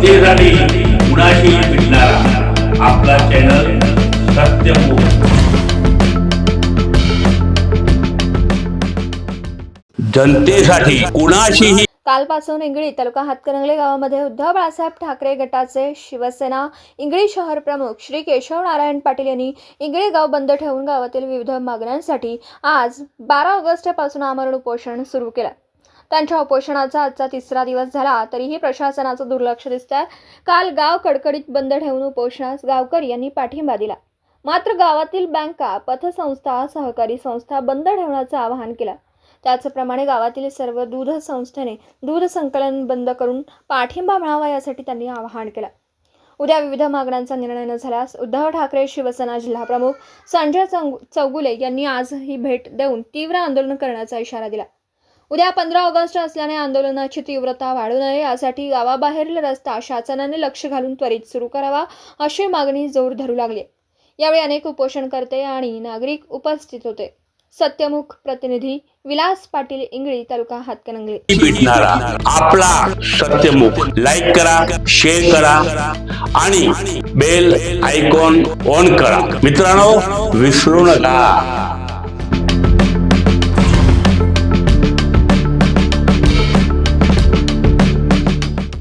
जनतेसाठी कुणाशी भेटणारा आपला चॅनल सत्यमुख जनतेसाठी कुणाशीही कालपासून इंगळी तालुका हातकणंगले गावामध्ये उद्धव बाळासाहेब ठाकरे गटाचे शिवसेना इंगळी शहर प्रमुख श्री केशव नारायण पाटील यांनी इंगळी गाव बंद ठेवून गावातील विविध मागण्यांसाठी आज बारा ऑगस्टपासून आमरण उपोषण सुरू केलं. त्यांच्या उपोषणाचा आजचा तिसरा दिवस झाला. तरीही प्रशासनाचं दुर्लक्ष दिसतंय. काल गाव कडकडीत बंद ठेवून उपोषणास गावकरी यांनी पाठिंबा दिला. मात्र गावातील बँका पतसंस्था सहकारी संस्था बंद ठेवण्याचं आवाहन केलं. त्याचप्रमाणे गावातील सर्व दूध संस्थेने दूध संकलन बंद करून पाठिंबा मिळावा यासाठी त्यांनी आवाहन केलं. उद्या विविध मागण्यांचा निर्णय न झाल्यास उद्धव ठाकरे शिवसेना जिल्हाप्रमुख संजय चौगुले यांनी आज ही भेट देऊन तीव्र आंदोलन करण्याचा इशारा दिला. उद्या पंधरा ऑगस्ट असल्याने आंदोलनाची तीव्रता वाढू नये यासाठी गावाबाहेरील रस्ता शासनाने लक्ष घालून त्वरित सुरू करावा अशी मागणी जोर धरू लागली. यावेळी अनेक उपोषणकर्ते आणि नागरिक उपस्थित होते. सत्यमुख प्रतिनिधी विलास पाटील इंगळी तालुका हातकणंगले. आपला सत्यमुख. लाईक करा शेअर करा आणि बेल आयकॉन ऑन करा. मित्रांनो विसरू नका.